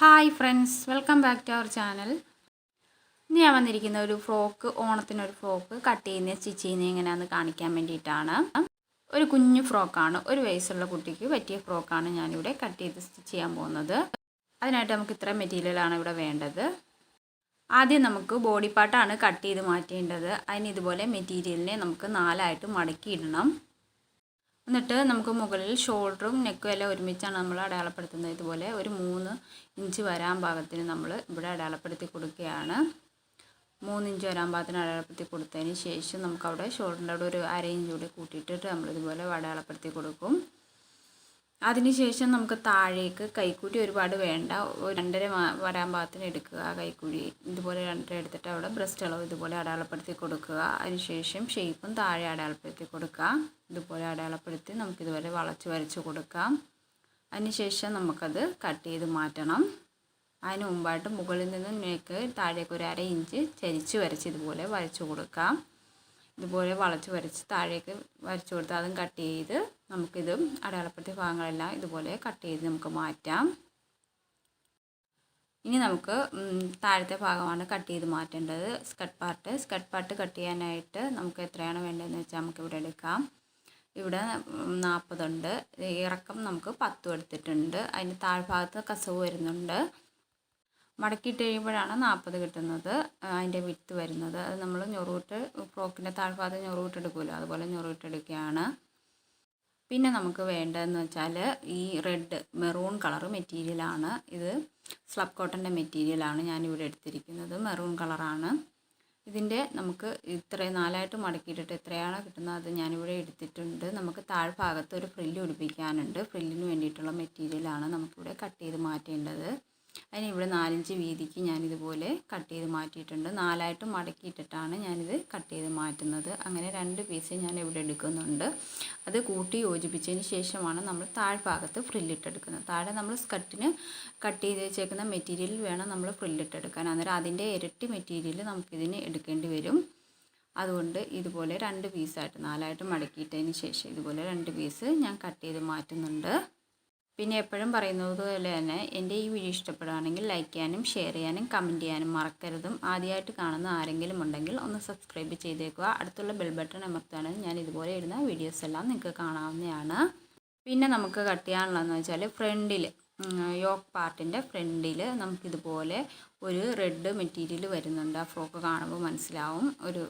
Hi friends welcome back to our channel ഇന്ന് ഞാൻ വന്നിരിക്കുന്ന ഒരു ഫ്രോക്ക് ഓണത്തിനൊരു ഫ്രോക്ക് കട്ട് ചെയ്യുന്ന സ്റ്റിച്ച് ചെയ്യുന്ന എങ്ങനെയാണെന്ന് കാണിക്കാൻ വേണ്ടിയിട്ടാണ്. ഒരു കുഞ്ഞു ഫ്രോക്കാണ് ഒരു വയസ്സുള്ള കുട്ടിക്ക് പറ്റിയ ഫ്രോക്കാണ് ഞാനിവിടെ കട്ട് ചെയ്ത് സ്റ്റിച്ച് ചെയ്യാൻ പോകുന്നത്. അതിനായിട്ട് നമുക്ക് ഇത്ര മെറ്റീരിയലാണ് ഇവിടെ വേണ്ടത്. ആദ്യം നമുക്ക് ബോഡി പാർട്ടാണ് കട്ട് ചെയ്ത് മാറ്റേണ്ടത്. അതിന് ഇതുപോലെ മെറ്റീരിയലിനെ നമുക്ക് നാലായിട്ട് മടക്കിയിടണം. എന്നിട്ട് നമുക്ക് മുകളിൽ ഷോൾഡറും നെക്കും എല്ലാം ഒരുമിച്ചാണ് നമ്മൾ അടയാളപ്പെടുത്തുന്നത്. ഇതുപോലെ ഒരു മൂന്ന് ഇഞ്ച് വരാൻ ഭാഗത്തിന് നമ്മൾ ഇവിടെ അടയാളപ്പെടുത്തി കൊടുക്കുകയാണ്. മൂന്ന് ഇഞ്ച് വരാൻ ഭാഗത്തിന് അടയാളപ്പെടുത്തി കൊടുത്തതിന് ശേഷം നമുക്കവിടെ ഷോൾഡറിന്റെ അവിടെ ഒരു അര ഇഞ്ച് കൂടി കൂട്ടിയിട്ടിട്ട് നമ്മളിതുപോലെ അടയാളപ്പെടുത്തി കൊടുക്കും. അതിനുശേഷം നമുക്ക് താഴേക്ക് കൈക്കൂലി ഒരുപാട് വേണ്ട. രണ്ടര വരാൻ പാകത്തിന് എടുക്കുക കൈക്കൂലി ഇതുപോലെ രണ്ടര എടുത്തിട്ട് അവിടെ ബ്രസ്റ്റ് അളവ് ഇതുപോലെ അടയാളപ്പെടുത്തി കൊടുക്കുക. അതിനുശേഷം ഷേപ്പും താഴെ അടയാളപ്പെടുത്തി കൊടുക്കുക. ഇതുപോലെ അടയാളപ്പെടുത്തി നമുക്കിതുപോലെ വളച്ച് വരച്ച് കൊടുക്കാം. അതിനുശേഷം നമുക്കത് കട്ട് ചെയ്ത് മാറ്റണം. അതിന് മുമ്പായിട്ട് മുകളിൽ നിന്ന് നേക്ക് താഴേക്ക് ഒരു അര ഇഞ്ച് ചരിച്ച് വരച്ച് ഇതുപോലെ വരച്ച് കൊടുക്കാം. ഇതുപോലെ വളച്ച് വരച്ച് താഴേക്ക് വരച്ച് കൊടുത്ത് അതും കട്ട് ചെയ്ത് നമുക്കിത് അടയാളപ്പെടുത്തിയ ഭാഗങ്ങളെല്ലാം ഇതുപോലെ കട്ട് ചെയ്ത് നമുക്ക് മാറ്റാം. ഇനി നമുക്ക് താഴത്തെ ഭാഗമാണ് കട്ട് ചെയ്ത് മാറ്റേണ്ടത്. Skirt part. Skirt part cut ചെയ്യാനായിട്ട് നമുക്ക് എത്രയാണ് വേണ്ടതെന്ന് വെച്ചാൽ നമുക്ക് ഇവിടെ എടുക്കാം. ഇവിടെ നാൽപ്പതുണ്ട്. ഇറക്കം നമുക്ക് പത്തും എടുത്തിട്ടുണ്ട്. അതിന് താഴ്ഭാഗത്ത് കസവ് വരുന്നുണ്ട്. മടക്കിയിട്ട് കഴിയുമ്പോഴാണ് നാൽപ്പത് കിട്ടുന്നത് അതിന്റെ വിത്ത് വരുന്നത്. അത് നമ്മൾ ഞൊറുവിട്ട് ഫ്രോക്കിന്റെ താഴ്ഭാഗത്ത് ഞൊറുവിട്ട് എടുക്കുമല്ലോ. അതുപോലെ ഞൊറുവിട്ട് എടുക്കുകയാണ്. പിന്നെ നമുക്ക് വേണ്ടതെന്ന് വെച്ചാൽ ഈ റെഡ് മെറൂൺ കളർ മെറ്റീരിയലാണ് ഇത് സ്ലബ് കോട്ടന്റെ മെറ്റീരിയലാണ് ഞാനിവിടെ എടുത്തിരിക്കുന്നത്. മെറൂൺ കളറാണ് ഇതിന്റെ നമുക്ക് ഇത്രയും നാലായിട്ട് മടക്കിയിട്ടിട്ട് എത്രയാണോ കിട്ടുന്നത് അത് ഞാനിവിടെ എടുത്തിട്ടുണ്ട്. നമുക്ക് താഴ്ഭാഗത്ത് ഒരു ഫ്രില്ല് പിടിപ്പിക്കാനുണ്ട് ഫ്രില്ലിന് വേണ്ടിയിട്ടുള്ള മെറ്റീരിയലാണ് നമുക്കിവിടെ കട്ട് ചെയ്ത് മാറ്റേണ്ടത്. അതിന് ഇവിടെ നാലഞ്ച് വീതിക്ക് ഞാനിതുപോലെ കട്ട് ചെയ്ത് മാറ്റിയിട്ടുണ്ട്. നാലായിട്ട് മടക്കിയിട്ടിട്ടാണ് ഞാനിത് കട്ട് ചെയ്ത് മാറ്റുന്നത്. അങ്ങനെ രണ്ട് പീസ് ഞാൻ ഇവിടെ എടുക്കുന്നുണ്ട്. അത് കൂട്ടി യോജിപ്പിച്ചതിന് ശേഷമാണ് നമ്മൾ താഴ്ഭാഗത്ത് ഫ്രില്ലിട്ടെടുക്കുന്നത്. താഴെ നമ്മൾ സ്കർട്ടിന് കട്ട് ചെയ്ത് വെച്ചേക്കുന്ന മെറ്റീരിയൽ വേണം നമ്മൾ ഫ്രില്ലിട്ടെടുക്കാൻ. അന്നേരം അതിന്റെ ഇരട്ടി മെറ്റീരിയൽ നമുക്കിതിന് എടുക്കേണ്ടി വരും. അതുകൊണ്ട് ഇതുപോലെ രണ്ട് പീസായിട്ട് നാലായിട്ട് മടക്കിയിട്ടതിന് ശേഷം ഇതുപോലെ രണ്ട് പീസ് ഞാൻ കട്ട് ചെയ്ത് മാറ്റുന്നുണ്ട്. പിന്നെ എപ്പോഴും പറയുന്നത് പോലെ തന്നെ എന്റെ ഈ വീഡിയോ ഇഷ്ടപ്പെടുകയാണെങ്കിൽ ലൈക്ക് ചെയ്യാനും ഷെയർ ചെയ്യാനും കമന്റ് ചെയ്യാനും മറക്കരുതും. ആദ്യമായിട്ട് കാണുന്ന ആരെങ്കിലും ഉണ്ടെങ്കിൽ ഒന്ന് സബ്സ്ക്രൈബ് ചെയ്തേക്കുക. അടുത്തുള്ള ബെൽ ബട്ടൺ അമർത്തുകയാണെങ്കിൽ ഞാൻ ഇതുപോലെ ഇടുന്ന വീഡിയോസ് എല്ലാം നിങ്ങൾക്ക് കാണാവുന്നതാണ്. പിന്നെ നമുക്ക് കട്ട് ചെയ്യാനുള്ളതെന്ന് വെച്ചാൽ ഫ്രണ്ടിൽ യോക്ക് പാർട്ടിന്റെ ഫ്രണ്ടിൽ നമുക്കിതുപോലെ ഒരു റെഡ് മെറ്റീരിയൽ വരുന്നുണ്ട്. ആ ഫ്രോക്ക് കാണുമ്പോൾ മനസ്സിലാവും. ഒരു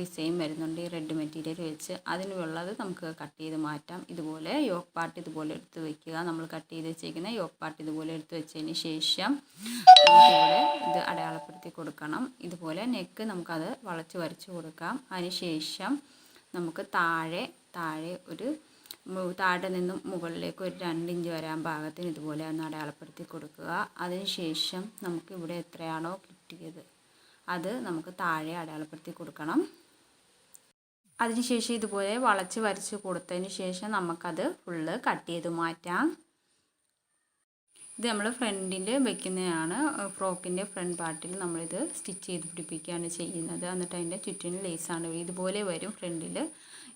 ഡിസൈൻ വരുന്നുണ്ട് ഈ റെഡ് മെറ്റീരിയൽ വെച്ച്. അതിനുള്ളത് നമുക്ക് കട്ട് ചെയ്ത് മാറ്റാം. ഇതുപോലെ യോക്ക് പാർട്ട് ഇതുപോലെ എടുത്ത് വെക്കുക. നമ്മൾ കട്ട് ചെയ്ത് വെച്ചേക്കുന്ന യോക്ക് പാർട്ട് ഇതുപോലെ എടുത്ത് വെച്ചതിന് ശേഷം നമുക്കിവിടെ ഇത് അടയാളപ്പെടുത്തി കൊടുക്കണം. ഇതുപോലെ നെക്ക് നമുക്കത് വളച്ച് വരച്ച് കൊടുക്കാം. അതിനുശേഷം നമുക്ക് താഴെ താഴെ ഒരു താഴെ നിന്നും മുകളിലേക്ക് ഒരു രണ്ട് ഇഞ്ച് വരാൻ ഭാഗത്തിന് ഇതുപോലെ ഒന്ന് അടയാളപ്പെടുത്തി കൊടുക്കുക. അതിനുശേഷം നമുക്ക് ഇവിടെ എത്രയാണോ കിട്ടിയത്? അത് നമുക്ക് താഴെ അടയാളപ്പെടുത്തി കൊടുക്കണം. അതിനുശേഷം ഇതുപോലെ വളച്ച് വരച്ച് കൊടുത്തതിന് ശേഷം നമുക്കത് ഫുള്ള് കട്ട് ചെയ്ത് മാറ്റാം. ഇത് നമ്മൾ ഫ്രണ്ടിന്റെ വെക്കുന്നതാണ് ഫ്രോക്കിന്റെ ഫ്രണ്ട് പാർട്ടിൽ നമ്മളിത് സ്റ്റിച്ച് ചെയ്ത് പിടിപ്പിക്കുകയാണ് ചെയ്യുന്നത്. എന്നിട്ട് അതിന്റെ ചുറ്റിന് ലേസാണ് ഇതുപോലെ വരും ഫ്രണ്ടിൽ.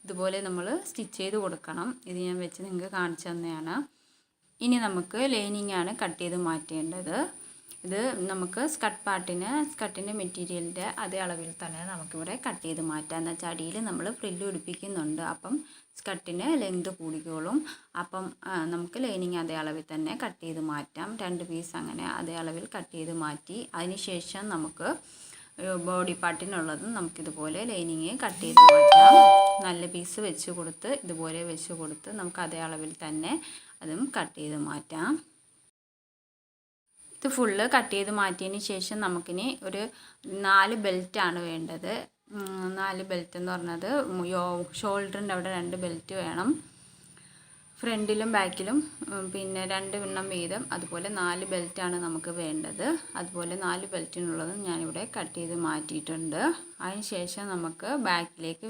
ഇതുപോലെ നമ്മൾ സ്റ്റിച്ച് ചെയ്ത് കൊടുക്കണം. ഇത് ഞാൻ വെച്ച് നിങ്ങൾക്ക് കാണിച്ചു തന്നെയാണ് ഇനി നമുക്ക് ലൈനിങ്ങാണ് കട്ട് ചെയ്ത് മാറ്റേണ്ടത്. ഇത് നമുക്ക് സ്കട്ട് പാർട്ടിന് സ്കട്ടിന്റെ മെറ്റീരിയലിന്റെ അതേ അളവിൽ തന്നെ നമുക്കിവിടെ കട്ട് ചെയ്ത് മാറ്റാം. എന്ന് വെച്ചാൽ അടിയിൽ നമ്മൾ ഫ്രില്ല് പിടിപ്പിക്കുന്നുണ്ട്. അപ്പം സ്കട്ടിന് ലെങ്ത് കൂടിക്കോളും. അപ്പം നമുക്ക് ലൈനിങ് അതേ അളവിൽ തന്നെ കട്ട് ചെയ്ത് മാറ്റാം. രണ്ട് പീസ് അങ്ങനെ അതേ അളവിൽ കട്ട് ചെയ്ത് മാറ്റി അതിന് ശേഷം നമുക്ക് ബോഡി പാർട്ടിനുള്ളതും നമുക്കിതുപോലെ ലൈനിങ് കട്ട് ചെയ്ത് മാറ്റാം. നല്ല പീസ് വെച്ച് കൊടുത്ത് ഇതുപോലെ വെച്ച് കൊടുത്ത് നമുക്ക് അതേ അളവിൽ തന്നെ അതും കട്ട് ചെയ്ത് മാറ്റാം. ഇത് ഫുള്ള് കട്ട് ചെയ്ത് മാറ്റിയതിന് ശേഷം നമുക്കിനി ഒരു നാല് ബെൽറ്റാണ് വേണ്ടത്. നാല് ബെൽറ്റ് എന്ന് പറഞ്ഞത് യോ ഷോൾഡറിന്റെ അവിടെ രണ്ട് ബെൽറ്റ് വേണം. ഫ്രണ്ടിലും ബാക്കിലും പിന്നെ രണ്ട് എണ്ണം വീതം അതുപോലെ നാല് ബെൽറ്റാണ് നമുക്ക് വേണ്ടത്. അതുപോലെ നാല് ബെൽറ്റിനുള്ളതും ഞാനിവിടെ കട്ട് ചെയ്ത് മാറ്റിയിട്ടുണ്ട്. അതിന് ശേഷം നമുക്ക് ബാക്കിലേക്ക്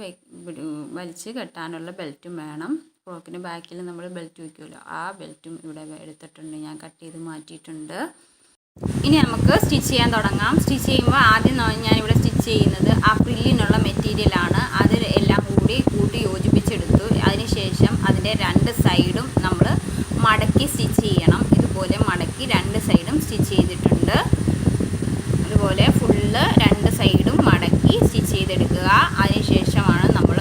വലിച്ച് കെട്ടാനുള്ള ബെൽറ്റും വേണം. ഫ്രോക്കിന് ബാക്കിൽ നമ്മൾ ബെൽറ്റ് വയ്ക്കുമല്ലോ ആ ബെൽറ്റും ഇവിടെ എടുത്തിട്ടുണ്ട്. ഞാൻ കട്ട് ചെയ്ത് മാറ്റിയിട്ടുണ്ട്. ഇനി നമുക്ക് സ്റ്റിച്ച് ചെയ്യാൻ തുടങ്ങാം. സ്റ്റിച്ച് ചെയ്യുമ്പോൾ ആദ്യം ഞാനിവിടെ സ്റ്റിച്ച് ചെയ്യുന്നത് ആ പ്രില്ലിനുള്ള മെറ്റീരിയലാണ് അത് എല്ലാം കൂടി കൂട്ടി യോജിപ്പിച്ചെടുത്തു. അതിനുശേഷം അതിന്റെ രണ്ട് സൈഡും നമ്മൾ മടക്കി സ്റ്റിച്ച് ചെയ്യണം. ഇതുപോലെ മടക്കി രണ്ട് സൈഡും സ്റ്റിച്ച് ചെയ്തിട്ടുണ്ട്. അതുപോലെ ഫുള്ള് രണ്ട് സൈഡും മടക്കി സ്റ്റിച്ച് ചെയ്തെടുക്കുക. അതിനുശേഷമാണ് നമ്മൾ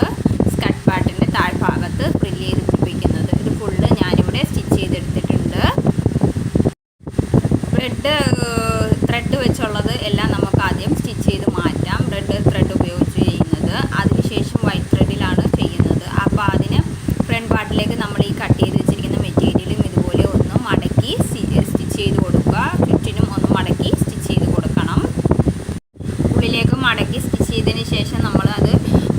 സ്കട്ട് പാർട്ടിന്റെ താഴ്ഭാഗത്ത് ഫ്രില്ല് ചെയ്ത് പിടിപ്പിക്കുന്നത് ഇത് ഫുള്ള് ഞാനിവിടെ സ്റ്റിച്ച് ചെയ്തെടുത്തിട്ടുണ്ട് ബ്രെഡ് വെച്ചുള്ളത് എല്ലാം നമുക്ക് ആദ്യം സ്റ്റിച്ച് ചെയ്ത് മാറ്റാം. റെഡ് ത്രെഡ് ഉപയോഗിച്ച് ചെയ്യുന്നത്. അതിനുശേഷം വൈറ്റ് ത്രെഡിലാണ് ചെയ്യുന്നത്. അപ്പോൾ അതിന് ഫ്രണ്ട് പാർട്ടിലേക്ക് നമ്മൾ ഈ കട്ട് ചെയ്ത് വെച്ചിരിക്കുന്ന മെറ്റീരിയലും ഇതുപോലെ ഒന്ന് മടക്കി സ്റ്റിച്ച് ചെയ്ത് കൊടുക്കുക. ഫിറ്റിനും ഒന്ന് മടക്കി സ്റ്റിച്ച് ചെയ്ത് കൊടുക്കണം. ഉള്ളിലേക്ക് മടക്കി സ്റ്റിച്ച് ചെയ്തതിന് ശേഷം നമ്മൾ അത്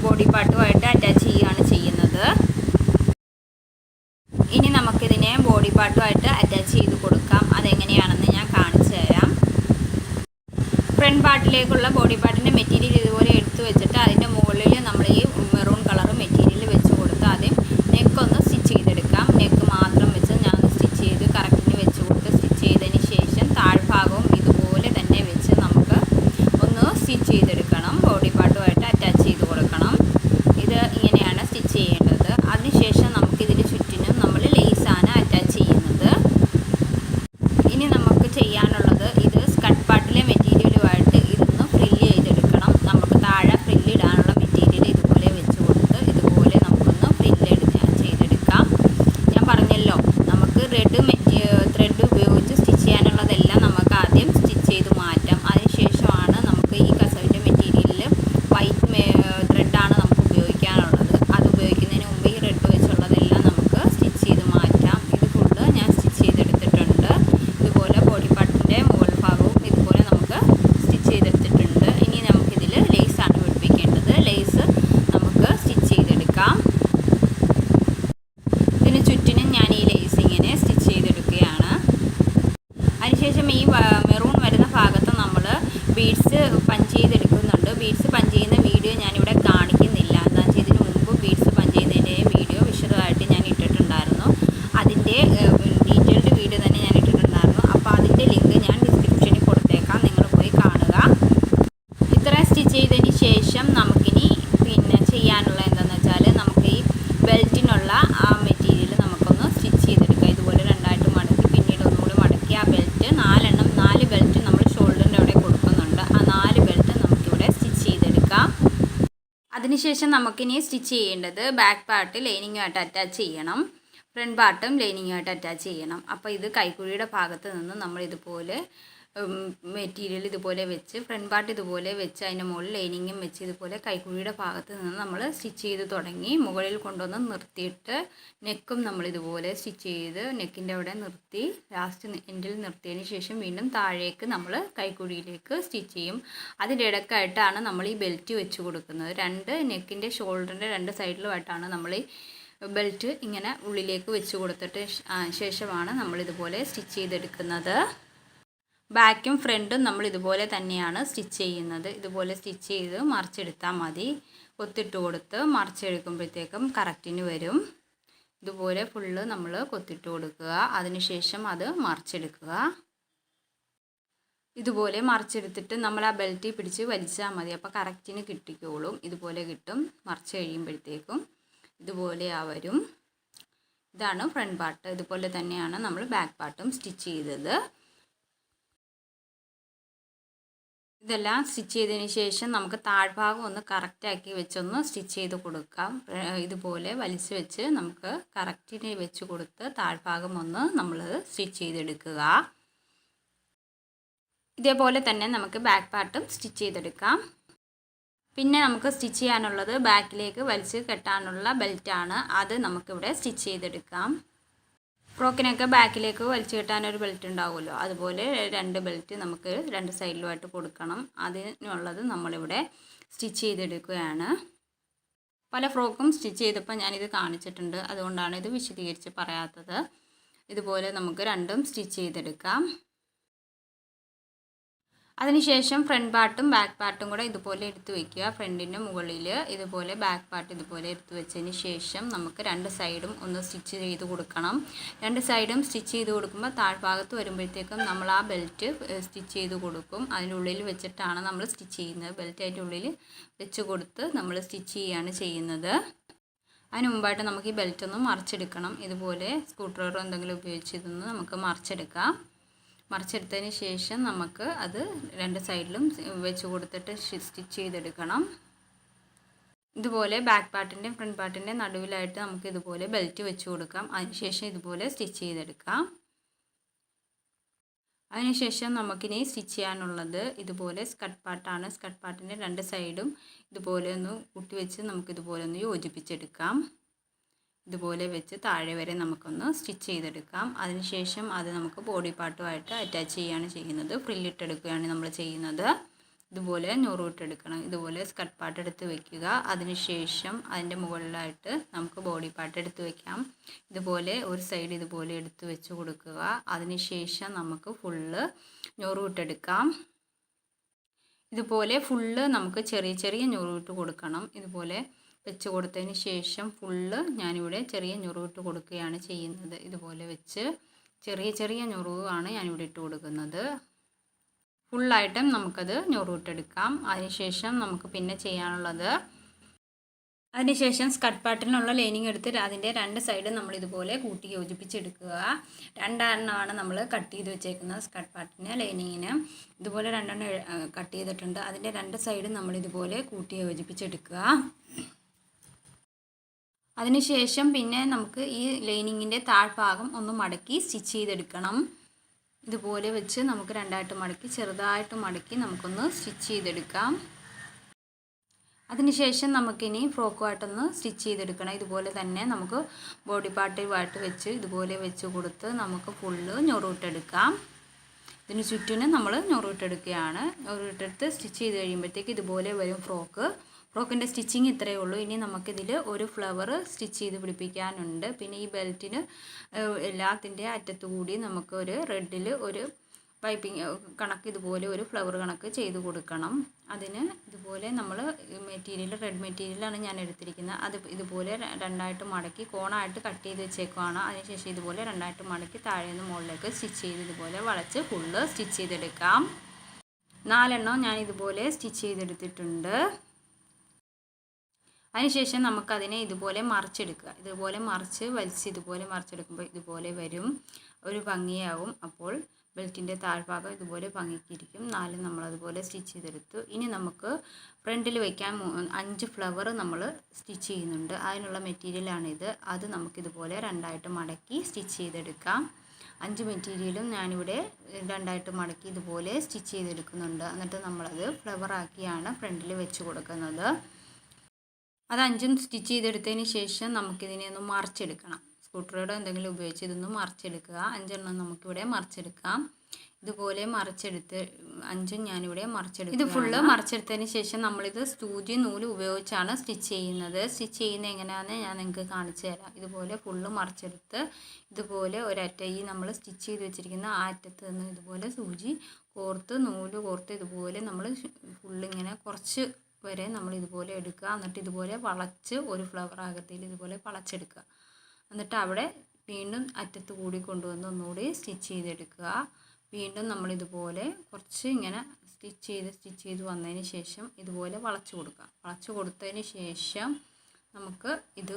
ബോഡി പാർട്ടുമായിട്ട് അറ്റാച്ച് ചെയ്യുകയാണ് ചെയ്യുന്നത്. ഇനി നമുക്കിതിനെ ബോഡി പാർട്ടുമായിട്ട് അറ്റാച്ച് ചെയ്ത് കൊടുക്കാം അതെങ്ങനെയാണെന്ന് ഞാൻ കാണിച്ചു തരാം പാർട്ടിലേക്കുള്ള ബോഡി പാർട്ടിന്റെ മെറ്റീരിയൽ ഇതുപോലെ എടുത്തു വെച്ചിട്ട് അതിന്റെ മുകളിൽ നമ്മൾ ഈ മെറൂൺ കളർ മെറ്റീരിയൽ വെച്ച് കൊടുത്ത് ആദ്യം നെക്ക് ഒന്ന് സ്റ്റിച്ച് ചെയ്തെടുക്കാം നെക്ക് മാത്രം വെച്ച് ഞാൻ സ്റ്റിച്ച് ചെയ്ത് കറക്റ്റിന് വെച്ച് കൊടുത്ത് സ്റ്റിച്ച് ചെയ്തതിന് ശേഷം താഴ്ഭാഗവും ഇതുപോലെ തന്നെ വെച്ച് നമുക്ക് ഒന്ന് സ്റ്റിച്ച് ചെയ്തെടുക്കണം ബോഡി പാർട്ടുമായിട്ട് അറ്റാച്ച് ചെയ്ത് കൊടുക്കണം ഇത് ഇങ്ങനെയാണ് സ്റ്റിച്ച് ചെയ്യേണ്ടത് അതിനുശേഷം നമുക്കിതിന് ചുറ്റിനും നമ്മൾ ലേസാണ് അറ്റാച്ച് ചെയ്യുന്നത് ഇനി നമുക്ക് ചെയ്യാനുള്ളത് ഇത് സ്കട്ട് പാർട്ടിലെ മെറ്റീരിയലുമായിട്ട് ഇതൊന്ന് ഫ്രില്ല് ചെയ്തെടുക്കണം നമുക്ക് താഴെ ഫ്രില്ല് ഇടാനുള്ള മെറ്റീരിയൽ ഇതുപോലെ വെച്ച് കൊടുത്ത് ഇതുപോലെ നമുക്കൊന്ന് ഫ്രില്ല് എടുക്കാൻ ചെയ്തെടുക്കാം ഞാൻ പറഞ്ഞല്ലോ നമുക്ക് റെഡ് മെറ്റീ ത്രെഡ് ഉപയോഗിച്ച് സ്റ്റിച്ച് ചെയ്യാനുള്ളതെല്ലാം നമുക്ക് ആദ്യം സ്റ്റിച്ച് ചെയ്ത് മാറ്റാം അതിനുശേഷമാണ് നമുക്ക് ഈ കസവിന്റെ മെറ്റീരിയലിൽ വൈറ്റ് ത്രെഡാണ് നമുക്ക് ഉപയോഗിക്കാനുള്ളത് അത് ഉപയോഗിക്കുന്നതിന് മുമ്പ് ഈ റെഡ് വെച്ചുള്ളതെല്ലാം നമുക്ക് സ്റ്റിച്ച് ചെയ്ത് മാറ്റാം ഇത് ഫുള്ള് ഞാൻ സ്റ്റിച്ച് ചെയ്തെടുത്തിട്ടുണ്ട് ഇതുപോലെ ബോഡി പാർട്ടിന്റെ മുകൾ ഭാഗവും ഇതുപോലെ നമുക്ക് സ്റ്റിച്ച് ചെയ്തെടുത്തിട്ടുണ്ട് ഇനി നമുക്കിതിൽ ലേസാണ് പിടിപ്പിക്കേണ്ടത് ലേസ് നമുക്ക് സ്റ്റിച്ച് ചെയ്തെടുക്കാം ഇതിന് ചുറ്റിനും ഞാൻ ഈ ലേസ് ഇങ്ങനെ സ്റ്റിച്ച് ചെയ്തെടുക്കുകയാണ് അതിനുശേഷം ഈ മെറൂൺ വരുന്ന ഭാഗത്ത് നമ്മൾ ബീഡ്സ് പഞ്ച് ചെയ്തെടുക്കുന്നുണ്ട് ബീഡ്സ് പഞ്ച് ചെയ്യുന്ന വീഡിയോ ഞാനിവിടെ കാണിക്കുന്നില്ല എന്താ വെച്ചാൽ ഇതിന് മുമ്പ് ബീഡ്സ് പഞ്ച് ചെയ്യുന്നതിന്റെ വീഡിയോ വിശദമായിട്ട് ഞാൻ ഇട്ടിട്ടുണ്ടായിരുന്നു അതിന്റെ ഡീറ്റെയിൽഡ് വീഡിയോ തന്നെ ഞാൻ ഇട്ടിട്ടുണ്ടായിരുന്നു അപ്പോൾ അതിന്റെ ലിങ്ക് ഞാൻ ഡിസ്ക്രിപ്ഷനിൽ കൊടുത്തേക്കാം നിങ്ങൾ പോയി കാണുക ഇത്ര സ്റ്റിച്ച് ചെയ്തതിന് ശേഷം നമുക്കിനി പിന്നെ ചെയ്യാനുള്ള എന്താണെന്ന് വെച്ചാൽ നമുക്ക് ഈ ബെൽറ്റിനുള്ള ആ മെറ്റീരിയൽ നമുക്കൊന്ന് സ്റ്റിച്ച് ചെയ്തെടുക്കാം ഇതുപോലെ രണ്ടായിട്ട് മടക്കി പിന്നീട് ഒന്നുകൂടി മടക്കി ആ ബെൽറ്റ് നാലെണ്ണം നാല് ബെൽറ്റ് നമ്മൾ ഷോൾഡറിന്റെ അവിടെ കൊടുക്കുന്നുണ്ട്. ആ നാല് ബെൽറ്റ് നമുക്കിവിടെ സ്റ്റിച്ച് ചെയ്തെടുക്കാം. അതിനുശേഷം നമുക്കിനി സ്റ്റിച്ച് ചെയ്യേണ്ടത് ബാക്ക് പാർട്ട് ലൈനിങ്ങുമായിട്ട് അറ്റാച്ച് ചെയ്യണം. ഫ്രണ്ട് പാർട്ടും ലൈനിങ്ങുമായിട്ട് അറ്റാച്ച് ചെയ്യണം. അപ്പോൾ ഇത് കൈക്കുഴിയുടെ ഭാഗത്ത് നിന്ന് നമ്മൾ ഇതുപോലെ മെറ്റീരിയൽ ഇതുപോലെ വെച്ച് ഫ്രണ്ട് പാർട്ട് ഇതുപോലെ വെച്ച് അതിന്റെ മുകളിൽ ലൈനിങ്ങും വെച്ച് ഇതുപോലെ കൈക്കുഴിയുടെ ഭാഗത്ത് നിന്ന് നമ്മൾ സ്റ്റിച്ച് ചെയ്ത് തുടങ്ങി മുകളിൽ കൊണ്ടുവന്ന് നിർത്തിയിട്ട് നെക്കും നമ്മൾ ഇതുപോലെ സ്റ്റിച്ച് ചെയ്ത് നെക്കിന്റെ അവിടെ നിർത്തി ലാസ്റ്റ് എൻഡിൽ നിർത്തിയതിന് ശേഷം വീണ്ടും താഴേക്ക് നമ്മൾ കൈക്കുഴിയിലേക്ക് സ്റ്റിച്ച് ചെയ്യും. അതിന്റെ ഇടക്കായിട്ടാണ് നമ്മൾ ഈ ബെൽറ്റ് വെച്ച് കൊടുക്കുന്നത്. രണ്ട് നെക്കിന്റെ ഷോൾഡറിന്റെ രണ്ട് സൈഡിലുമായിട്ടാണ് നമ്മൾ ഈ ബെൽറ്റ് ഇങ്ങനെ ഉള്ളിലേക്ക് വെച്ച് കൊടുത്തിട്ട് ശേഷമാണ് നമ്മളിതുപോലെ സ്റ്റിച്ച് ചെയ്തെടുക്കുന്നത്. ബാക്കും ഫ്രണ്ടും നമ്മൾ ഇതുപോലെ തന്നെയാണ് സ്റ്റിച്ച് ചെയ്യുന്നത്. ഇതുപോലെ സ്റ്റിച്ച് ചെയ്ത് മറിച്ചെടുത്താൽ മതി. കൊത്തിട്ട് കൊടുത്ത് മറിച്ചെടുക്കുമ്പോഴത്തേക്കും കറക്റ്റിന് വരും. ഇതുപോലെ ഫുള്ള് നമ്മൾ കൊത്തിട്ട് കൊടുക്കുക. അതിനുശേഷം അത് മറിച്ചെടുക്കുക. ഇതുപോലെ മറിച്ചെടുത്തിട്ട് നമ്മൾ ആ ബെൽറ്റിൽ പിടിച്ച് വലിച്ചാൽ മതി. അപ്പോൾ കറക്റ്റിന് കിട്ടിക്കോളും. ഇതുപോലെ കിട്ടും. മറിച്ച് കഴിയുമ്പോഴത്തേക്കും ഇതുപോലെ ആവരും വരും. ഇതാണ് ഫ്രണ്ട് പാർട്ട് ഇതുപോലെ തന്നെയാണ് നമ്മൾ ബാക്ക് പാർട്ടും സ്റ്റിച്ച് ചെയ്തത്. ഇതെല്ലാം സ്റ്റിച്ച് ചെയ്തതിന് ശേഷം നമുക്ക് താഴ്ഭാഗം ഒന്ന് കറക്റ്റാക്കി വെച്ചൊന്ന് സ്റ്റിച്ച് ചെയ്ത് കൊടുക്കാം. ഇതുപോലെ വലിച്ചു വെച്ച് നമുക്ക് കറക്റ്റിന് വെച്ച് കൊടുത്ത് താഴ്ഭാഗം ഒന്ന് നമ്മൾ സ്റ്റിച്ച് ചെയ്തെടുക്കുക. ഇതേപോലെ തന്നെ നമുക്ക് ബാക്ക് പാർട്ടും സ്റ്റിച്ച് ചെയ്തെടുക്കാം. പിന്നെ നമുക്ക് സ്റ്റിച്ച് ചെയ്യാനുള്ളത് ബാക്കിലേക്ക് വലിച്ച് കെട്ടാനുള്ള ബെൽറ്റാണ് അത് നമുക്കിവിടെ സ്റ്റിച്ച് ചെയ്തെടുക്കാം. ഫ്രോക്കിനൊക്കെ ബാക്കിലേക്ക് വലിച്ചു കിട്ടാനൊരു ബെൽറ്റ് ഉണ്ടാവുമല്ലോ. അതുപോലെ രണ്ട് ബെൽറ്റ് നമുക്ക് രണ്ട് സൈഡിലുമായിട്ട് കൊടുക്കണം. അതിനുള്ളത് നമ്മളിവിടെ സ്റ്റിച്ച് ചെയ്തെടുക്കുകയാണ്. പല ഫ്രോക്കും സ്റ്റിച്ച് ചെയ്തപ്പോൾ ഞാനിത് കാണിച്ചിട്ടുണ്ട്. അതുകൊണ്ടാണ് ഇത് വിശദീകരിച്ച് പറയാത്തത്. ഇതുപോലെ നമുക്ക് രണ്ടും സ്റ്റിച്ച് ചെയ്തെടുക്കാം. അതിനുശേഷം ഫ്രണ്ട് പാർട്ടും ബാക്ക് പാർട്ടും കൂടെ ഇതുപോലെ എടുത്തു വെക്കുക. ഫ്രണ്ടിന്റെ മുകളിൽ ഇതുപോലെ ബാക്ക് പാർട്ട് ഇതുപോലെ എടുത്തു വെച്ചതിന് ശേഷം നമുക്ക് രണ്ട് സൈഡും ഒന്ന് സ്റ്റിച്ച് ചെയ്ത് കൊടുക്കണം. രണ്ട് സൈഡും സ്റ്റിച്ച് ചെയ്ത് കൊടുക്കുമ്പോൾ താഴ്ഭാഗത്ത് വരുമ്പോഴത്തേക്കും നമ്മൾ ആ ബെൽറ്റ് സ്റ്റിച്ച് ചെയ്ത് കൊടുക്കും. അതിന്റെ ഉള്ളിൽ വെച്ചിട്ടാണ് നമ്മൾ സ്റ്റിച്ച് ചെയ്യുന്നത്. ബെൽറ്റ് അതിന്റെ ഉള്ളിൽ വെച്ച് കൊടുത്ത് നമ്മൾ സ്റ്റിച്ച് ചെയ്യുകയാണ് ചെയ്യുന്നത്. അതിന് മുമ്പായിട്ട് നമുക്ക് ഈ ബെൽറ്റ് ഒന്ന് മറിച്ചെടുക്കണം. ഇതുപോലെ സ്ക്രൂ ഡ്രൈവറോ എന്തെങ്കിലും ഉപയോഗിച്ച് നമുക്ക് മറിച്ചെടുക്കാം. മറിച്ചെടുത്തതിന് ശേഷം നമുക്ക് അത് രണ്ട് സൈഡിലും വെച്ച് കൊടുത്തിട്ട് സ്റ്റിച്ച് ചെയ്തെടുക്കണം. ഇതുപോലെ ബാക്ക് പാർട്ടിന്റെയും ഫ്രണ്ട് പാർട്ടിന്റെയും നടുവിലായിട്ട് നമുക്ക് ഇതുപോലെ ബെൽറ്റ് വെച്ച് കൊടുക്കാം. അതിനുശേഷം ഇതുപോലെ സ്റ്റിച്ച് ചെയ്തെടുക്കാം. അതിനുശേഷം നമുക്കിനി സ്റ്റിച്ച് ചെയ്യാനുള്ളത് ഇതുപോലെ സ്കട്ട് പാർട്ടാണ് സ്കട്ട് പാർട്ടിന്റെ രണ്ട് സൈഡും ഇതുപോലെ ഒന്ന് കൂട്ടി വെച്ച് നമുക്കിതുപോലെ ഒന്ന് യോജിപ്പിച്ചെടുക്കാം. ഇതുപോലെ വെച്ച് താഴെ വരെ നമുക്കൊന്ന് സ്റ്റിച്ച് ചെയ്തെടുക്കാം. അതിനുശേഷം അത് നമുക്ക് ബോഡി പാർട്ടുമായിട്ട് അറ്റാച്ച് ചെയ്യുകയാണ് ചെയ്യുന്നത്. ഫ്രില്ലിട്ടെടുക്കുകയാണ് നമ്മൾ ചെയ്യുന്നത്. ഇതുപോലെ ഞൊറുവിട്ടെടുക്കണം ഇതുപോലെ സ്കട്ട് പാർട്ട് എടുത്ത് വെക്കുക. അതിനുശേഷം അതിന്റെ മുകളിലായിട്ട് നമുക്ക് ബോഡി പാർട്ട് എടുത്ത് വെക്കാം. ഇതുപോലെ ഒരു സൈഡ് ഇതുപോലെ എടുത്ത് വെച്ച് കൊടുക്കുക. അതിനുശേഷം നമുക്ക് ഫുള്ള് ഞൊറുവിട്ടെടുക്കാം ഇതുപോലെ ഫുള്ള് നമുക്ക് ചെറിയ ചെറിയ ഞൊറുവിട്ട് കൊടുക്കണം. ഇതുപോലെ വെച്ച് കൊടുത്തതിന് ശേഷം ഫുള്ള് ഞാനിവിടെ ചെറിയ ഞുറുവിട്ട് കൊടുക്കുകയാണ് ചെയ്യുന്നത്. ഇതുപോലെ വെച്ച് ചെറിയ ചെറിയ ഞുറുവാണ് ഞാനിവിടെ ഇട്ട് കൊടുക്കുന്നത്. ഫുള്ളായിട്ടും നമുക്കത് ഞൊറുവിട്ടെടുക്കാം അതിനുശേഷം നമുക്ക് പിന്നെ ചെയ്യാനുള്ളത് അതിനുശേഷം സ്കട്ട് പാട്ടിനുള്ള ലൈനിങ് എടുത്ത് അതിന്റെ രണ്ട് സൈഡും നമ്മൾ ഇതുപോലെ കൂട്ടി യോജിപ്പിച്ചെടുക്കുക. രണ്ടെണ്ണമാണ് നമ്മൾ കട്ട് ചെയ്ത് വെച്ചേക്കുന്നത് സ്കട്ട് പാട്ടിന് ലൈനിങ്ങിന്. ഇതുപോലെ രണ്ടെണ്ണം കട്ട് ചെയ്തിട്ടുണ്ട്. അതിന്റെ രണ്ട് സൈഡും നമ്മൾ ഇതുപോലെ കൂട്ടി യോജിപ്പിച്ചെടുക്കുക. അതിനുശേഷം പിന്നെ നമുക്ക് ഈ ലൈനിങ്ങിന്റെ താഴ്ഭാഗം ഒന്ന് മടക്കി സ്റ്റിച്ച് ചെയ്തെടുക്കണം. ഇതുപോലെ വെച്ച് നമുക്ക് രണ്ടായിട്ട് മടക്കി ചെറുതായിട്ട് മടക്കി നമുക്കൊന്ന് സ്റ്റിച്ച് ചെയ്തെടുക്കാം. അതിനുശേഷം നമുക്കിനി ഫ്രോക്കുമായിട്ടൊന്ന് സ്റ്റിച്ച് ചെയ്തെടുക്കണം. ഇതുപോലെ തന്നെ നമുക്ക് ബോഡി പാർട്ടുമായിട്ട് വെച്ച് ഇതുപോലെ വെച്ച് കൊടുത്ത് നമുക്ക് ഫുള്ള് ഞൊറൂട്ടെടുക്കാം. ഇതിന് ചുറ്റിനും നമ്മൾ ഞൊറൂട്ടെടുക്കുകയാണ്. ഞൊറൂട്ടെടുത്ത് സ്റ്റിച്ച് ചെയ്ത് കഴിയുമ്പോഴത്തേക്ക് ഇതുപോലെ വരും ഫ്രോക്ക്. ഫ്രോക്കിന്റെ സ്റ്റിച്ചിങ് ഇത്രയേ ഉള്ളൂ. ഇനി നമുക്കിതിൽ ഒരു ഫ്ലവർ സ്റ്റിച്ച് ചെയ്ത് പിടിപ്പിക്കാനുണ്ട്. പിന്നെ ഈ ബെൽറ്റിന് എല്ലാത്തിന്റെ അറ്റത്തു കൂടി നമുക്ക് ഒരു റെഡിൽ ഒരു പൈപ്പിങ് കണക്ക് ഇതുപോലെ ഒരു ഫ്ലവർ കണക്ക് ചെയ്ത് കൊടുക്കണം. അതിന് ഇതുപോലെ നമ്മൾ മെറ്റീരിയൽ റെഡ് മെറ്റീരിയലാണ് ഞാൻ എടുത്തിരിക്കുന്നത്. അത് ഇതുപോലെ രണ്ടായിട്ട് മടക്കി കോണായിട്ട് കട്ട് ചെയ്ത് വെച്ചേക്കുവാണ്. അതിനുശേഷം ഇതുപോലെ രണ്ടായിട്ട് മടക്കി താഴെ നിന്ന് മുകളിലേക്ക് സ്റ്റിച്ച് ചെയ്ത് ഇതുപോലെ വളച്ച് ഫുള്ള് സ്റ്റിച്ച് ചെയ്തെടുക്കാം. നാലെണ്ണം ഞാൻ ഇതുപോലെ സ്റ്റിച്ച് ചെയ്തെടുത്തിട്ടുണ്ട്. അതിനുശേഷം നമുക്കതിനെ ഇതുപോലെ മറിച്ചെടുക്കുക. ഇതുപോലെ മറിച്ച് വലിച്ച് ഇതുപോലെ മറിച്ചെടുക്കുമ്പോൾ ഇതുപോലെ വരും. ഒരു ഭംഗിയാവും. അപ്പോൾ ബെൽറ്റിന്റെ താഴ്ഭാഗം ഇതുപോലെ ഭംഗിക്കിരിക്കും. നാല് നമ്മളതുപോലെ സ്റ്റിച്ച് ചെയ്തെടുത്തു. ഇനി നമുക്ക് ഫ്രണ്ടിൽ വയ്ക്കാൻ അഞ്ച് ഫ്ലവർ നമ്മൾ സ്റ്റിച്ച് ചെയ്യുന്നുണ്ട്. അതിനുള്ള മെറ്റീരിയലാണിത്. അത് നമുക്കിതുപോലെ രണ്ടായിട്ട് മടക്കി സ്റ്റിച്ച് ചെയ്തെടുക്കാം. അഞ്ച് മെറ്റീരിയലും ഞാനിവിടെ രണ്ടായിട്ട് മടക്കി ഇതുപോലെ സ്റ്റിച്ച് ചെയ്തെടുക്കുന്നുണ്ട്. എന്നിട്ട് നമ്മളത് ഫ്ലവറാക്കിയാണ് ഫ്രണ്ടിൽ വെച്ച് കൊടുക്കുന്നത്. അത് അഞ്ചും സ്റ്റിച്ച് ചെയ്തെടുത്തതിന് ശേഷം നമുക്കിതിനെ ഒന്ന് മറിച്ചെടുക്കണം. സ്കൂട്ടറോടോ എന്തെങ്കിലും ഉപയോഗിച്ച് ഇതൊന്ന് മറിച്ചെടുക്കുക. അഞ്ചെണ്ണം നമുക്കിവിടെ മറിച്ചെടുക്കാം. ഇതുപോലെ മറിച്ചെടുത്ത് അഞ്ചും ഞാനിവിടെ മറിച്ചെടുക്കും ഇത് ഫുള്ള് മറിച്ചെടുത്തതിന് ശേഷം നമ്മളിത് സൂചി നൂൽ ഉപയോഗിച്ചാണ് സ്റ്റിച്ച് ചെയ്യുന്നത്. സ്റ്റിച്ച് ചെയ്യുന്നത് എങ്ങനെയാണെന്ന് ഞാൻ നിങ്ങൾക്ക് കാണിച്ചു തരാം. ഇതുപോലെ ഫുള്ള് മറിച്ചെടുത്ത് ഇതുപോലെ ഒരറ്റ ഈ നമ്മൾ സ്റ്റിച്ച് ചെയ്ത് വെച്ചിരിക്കുന്ന ആ അറ്റത്ത് നിന്ന് ഇതുപോലെ സൂചി കോർത്ത് നൂൽ കോർത്ത് ഇതുപോലെ നമ്മൾ ഫുള്ളിങ്ങനെ കുറച്ച് വരെ നമ്മൾ ഇതുപോലെ എടുക്കുക. എന്നിട്ട് ഇതുപോലെ വളച്ച് ഒരു ഫ്ലവർ ആകൃതിയിൽ ഇതുപോലെ വളച്ചെടുക്കുക. എന്നിട്ട് അവിടെ വീണ്ടും അറ്റത്ത് കൂടി കൊണ്ടുവന്ന് ഒന്നുകൂടി സ്റ്റിച്ച് ചെയ്തെടുക്കുക. വീണ്ടും നമ്മൾ ഇതുപോലെ കുറച്ച് ഇങ്ങനെ സ്റ്റിച്ച് ചെയ്ത് സ്റ്റിച്ച് ചെയ്ത് വന്നതിന് ശേഷം ഇതുപോലെ വളച്ച് കൊടുക്കുക. വളച്ച് കൊടുത്തതിന് ശേഷം നമുക്ക് ഇത്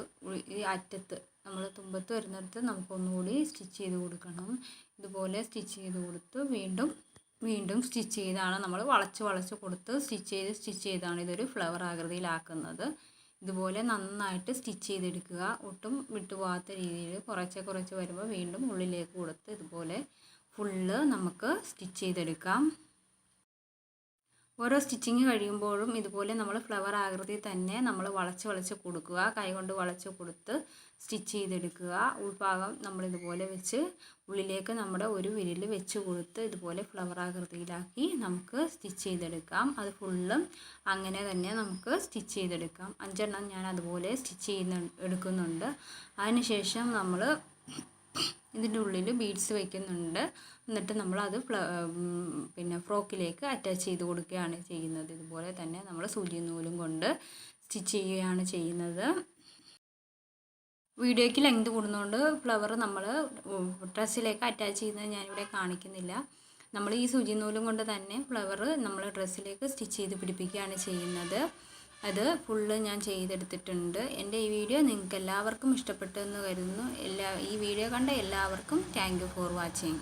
ഈ അറ്റത്ത് നമ്മൾ തുമ്പത്ത് വരുന്നിടത്ത് നമുക്ക് ഒന്നുകൂടി സ്റ്റിച്ച് ചെയ്ത് കൊടുക്കണം. ഇതുപോലെ സ്റ്റിച്ച് ചെയ്ത് കൊടുത്ത് വീണ്ടും വീണ്ടും സ്റ്റിച്ച് ചെയ്താണ് നമ്മൾ വളച്ച് വളച്ച് കൊടുത്ത് സ്റ്റിച്ച് ചെയ്ത് സ്റ്റിച്ച് ചെയ്താണ് ഇതൊരു ഫ്ലവർ ആകൃതിയിലാക്കുന്നത്. ഇതുപോലെ നന്നായിട്ട് സ്റ്റിച്ച് ചെയ്തെടുക്കുക. ഒട്ടും വിട്ടുപോകാത്ത രീതിയിൽ കുറച്ച് കുറച്ച് വരുമ്പോൾ വീണ്ടും ഉള്ളിലേക്ക് കൊടുത്ത് ഇതുപോലെ ഫുള്ള് നമുക്ക് സ്റ്റിച്ച് ചെയ്തെടുക്കാം. ഓരോ സ്റ്റിച്ചിങ് കഴിയുമ്പോഴും ഇതുപോലെ നമ്മൾ ഫ്ലവർ ആകൃതി തന്നെ നമ്മൾ വളച്ച് വളച്ച് കൊടുക്കുക. കൈ കൊണ്ട് വളച്ച് കൊടുത്ത് സ്റ്റിച്ച് ചെയ്തെടുക്കുക. ഉൾഭാഗം നമ്മൾ ഇതുപോലെ വെച്ച് ഉള്ളിലേക്ക് നമ്മുടെ ഒരു വിരൽ വെച്ച് കൊടുത്ത് ഇതുപോലെ ഫ്ലവർ ആകൃതിയിലാക്കി നമുക്ക് സ്റ്റിച്ച് ചെയ്തെടുക്കാം. അത് ഫുള്ളും അങ്ങനെ തന്നെ നമുക്ക് സ്റ്റിച്ച് ചെയ്തെടുക്കാം. അഞ്ചെണ്ണം ഞാൻ അതുപോലെ സ്റ്റിച്ച് ചെയ്യുന്ന എടുക്കുന്നുണ്ട്. അതിനുശേഷം നമ്മൾ ഇതിന്റെ ഉള്ളിൽ ബീഡ്സ് വയ്ക്കുന്നുണ്ട് എന്നിട്ട് നമ്മളത് പിന്നെ ഫ്രോക്കിലേക്ക് അറ്റാച്ച് ചെയ്ത് കൊടുക്കുകയാണ് ചെയ്യുന്നത്. ഇതുപോലെ തന്നെ നമ്മൾ സൂചി നൂലും കൊണ്ട് സ്റ്റിച്ച് ചെയ്യുകയാണ് ചെയ്യുന്നത്. വീഡിയോയ്ക്ക് ലെങ്ത് കൂടുന്നതുകൊണ്ട് ഫ്ലവർ നമ്മൾ ഡ്രസ്സിലേക്ക് അറ്റാച്ച് ചെയ്യുന്നത് ഞാനിവിടെ കാണിക്കുന്നില്ല. നമ്മൾ ഈ സൂചി നൂലും കൊണ്ട് തന്നെ ഫ്ലവർ നമ്മൾ ഡ്രസ്സിലേക്ക് സ്റ്റിച്ച് ചെയ്ത് പിടിപ്പിക്കുകയാണ് ചെയ്യുന്നത്. അത് ഫുള്ള് ഞാൻ ചെയ്തെടുത്തിട്ടുണ്ട്. എന്റെ ഈ വീഡിയോ നിങ്ങൾക്ക് എല്ലാവർക്കും ഇഷ്ടപ്പെട്ടു എന്ന് കരുതുന്നു. എല്ലാ ഈ വീഡിയോ കണ്ട എല്ലാവർക്കും താങ്ക് ഫോർ വാച്ചിങ്